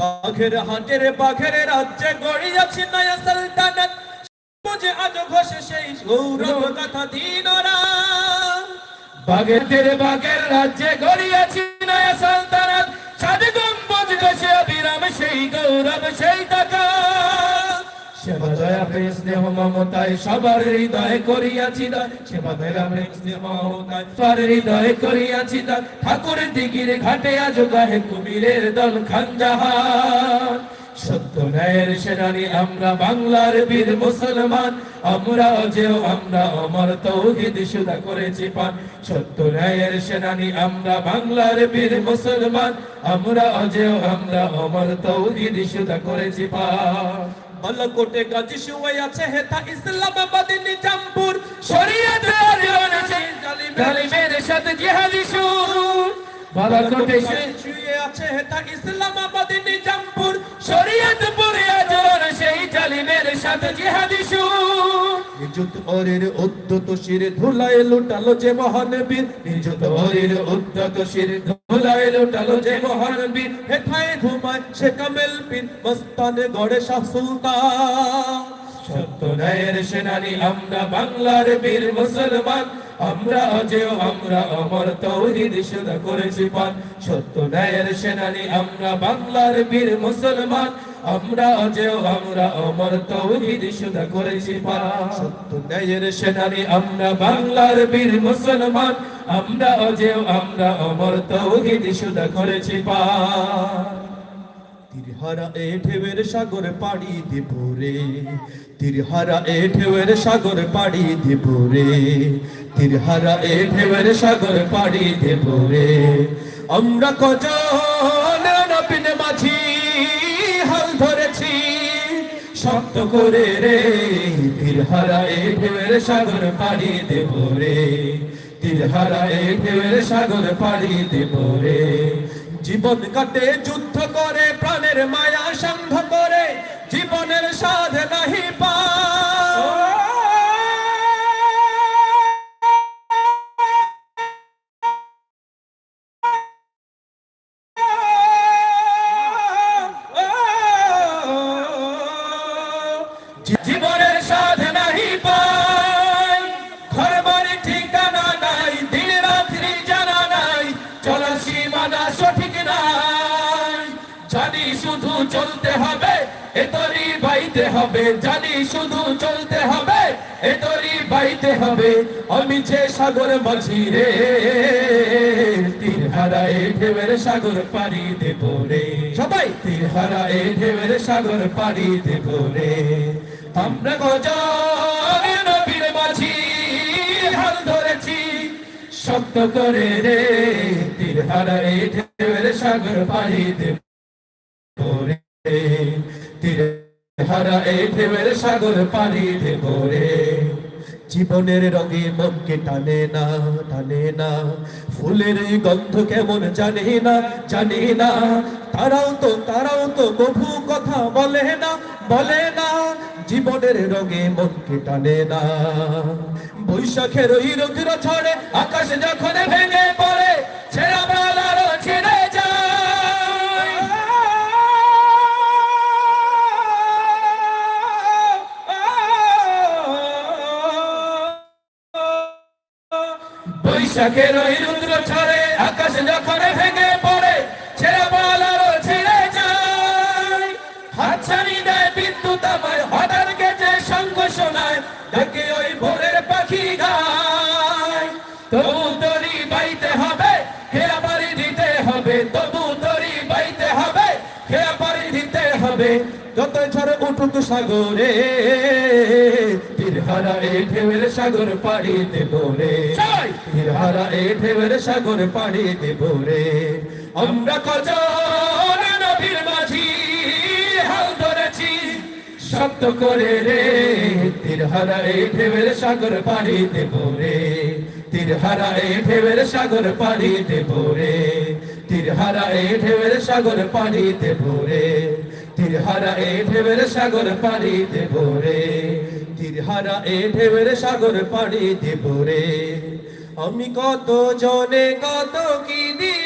বাঘের হাটের বাঘের রাজ্যে গড়িয়াছি নয়া সালতানাত। বুঝে আজ ঘষে সেই গৌরব কথা দিনরা বাঘের বাঘের রাজ্যে গড়িয়াছি নয়া সালতানাত। সাদ গম্বুজ ঘষে অবিরাম সেই গৌরব, সেই টাকা সেবা দয়া প্রেম স্নেহ মমতায়, সবার হৃদয়ে করিয়াছি দান। সেবা দয়া প্রেম স্নেহ মমতায়, সবার হৃদয়ে করিয়াছি দান। ঠাকুর দিগির ঘাটে আজ গাহে কুমিরের দল খানজাহান। সত্য ন্যায়ের সেনানি, আমরা বাংলার বীর মুসলমান। আমরা অজেয়, আমরা অমর, তৌহিদ সুদা করেছি পান। সত্য ন্যায়ের সেনানি, আমরা বাংলার বীর মুসলমান। আমরা অজেয়, আমরা অমর, তৌহিদ সুদা করেছি পান। বালাকোটে গাজী শুয়ে আছে হেতা ইসলামাবাদ নিজামপুর। শরীয়ত জালিমের সাথে জিহাদি সুর বালাকোটে শুয়ে আছে হেতা ইসলামাবাদ নিজামপুর। শরীয়ত পরে আজর সেই জালিমের সাথে জিহাদি সুর নিযুত ওরের উদ্যত শির ধুলায় লুটালো যে মহানবীর নিযুত হরির উদ্যত শির ধুলায় লুটালো যে মহান বীর। হেথায় ঘুমায় সে কামেল পীর, মস্তানে গড়ে শাহ সুলতান। সত্য আমরা বাংলার বীর মুসলমান। আমরা অজেয়, আমরা অমর, তৌহিদ সুদা করেছি পান। সত্য ন্যায়ের সেনানি, আমরা বাংলার বীর মুসলমান। আমরা অজেয়, আমরা অমর, তৌহিদ সুদা করেছি পান। সত্য আমরা বাংলার বীর মুসলমান। আমরা আমরা করেছি তিরহারা এ ঢেউয়ের সাগর পাড়ি দেব রে। তিরহারা এ ঢেউয়ের সাগর পাড়ি দেব রে। তিরহারা এ ঢেউয়ের সাগর পাড়ি দেব রে। আমরা কজন নবীন মাঝি হাল ধরেছি, শক্ত করে রে। তীরহারা এ ঢেউয়ের সাগর পাড়ি দেব রে। তীরহারা এ ঢেউয়ের সাগর পাড়ি দেব রে। জীবন কাটে যুদ্ধ করে প্রাণের মায়া সংঘ করে জীবনের সাধ নাহি পা বাইতে হবে জানি শুধু চলতে হবে এ তরি বাইতে হবে আমি যে সাগর মাঝি রে তীর হারায় ঢেউয়ের সাগর পাড়ি দেব রে। সবাই! তীর হারায় ঢেউয়ের সাগর পাড়ি দেব রে। আমরা গজন নবীর মাঝি হাল ধরেছি শক্ত করে রে। তীর হারায় ঢেউয়ের সাগর পাড়ি দেব রে। তীর হারায় ঢেউয়ের সাগর পাড়ি দেব রে। জীবনের রঙে মনকে টানে না টানে না। ফুলের এই গন্ধ কেমন জানে না জানে না। তারাও তো তারাও তো কভু কথা বলে না বলে না। জীবনের রঙে মনকে টানে না। বৈশাখের ওই রুদ্র ছড়ে আকাশ যখন ভেঙে পড়ে, ছিঁড়ে বৈশাখের ওই রুদ্র ছড়ে, আকাশ যখন ভেঙে পড়ে, ছেঁড়া বেলারও ছিঁড়ে যায়। হাতছানি দেয় বিদ্যুৎ আমায়, হঠাৎ গেছে শঙ্খ শোনায় ডাকে ওই ভোরের পাখি গায়। তবু তরি বাইতে হবে, খেয়া বাড়ি দিতে হবে, তবু তরি বাইতে হবে, খেয়া বাড়ি দিতে হবে। যত ঝড় উঠুক সাগরে তীরহারা এ ঢেউয়ের সাগর পাড়ি দেব রে তীরহারা এ ঢেউয়ের সাগর পাড়ি দেব রে আমরা কজন নবীর মাঝি হাল ধরেছি শক্ত করে রে। তীরহারা এ ঢেউয়ের সাগর পাড়ি দেব রে তীরহারা এ ঢেউয়ের সাগর পাড়ি দেব রে তীরহারা এ ঢেউয়ের সাগর পাড়ি দেব রে তীরহারা এ ঢেবের সাগর পাড়ি দেব রে। তীরহারা এ ঢেবের সাগর পাড়ি দেব রে। আমি কত জনে কত কি দিয়ে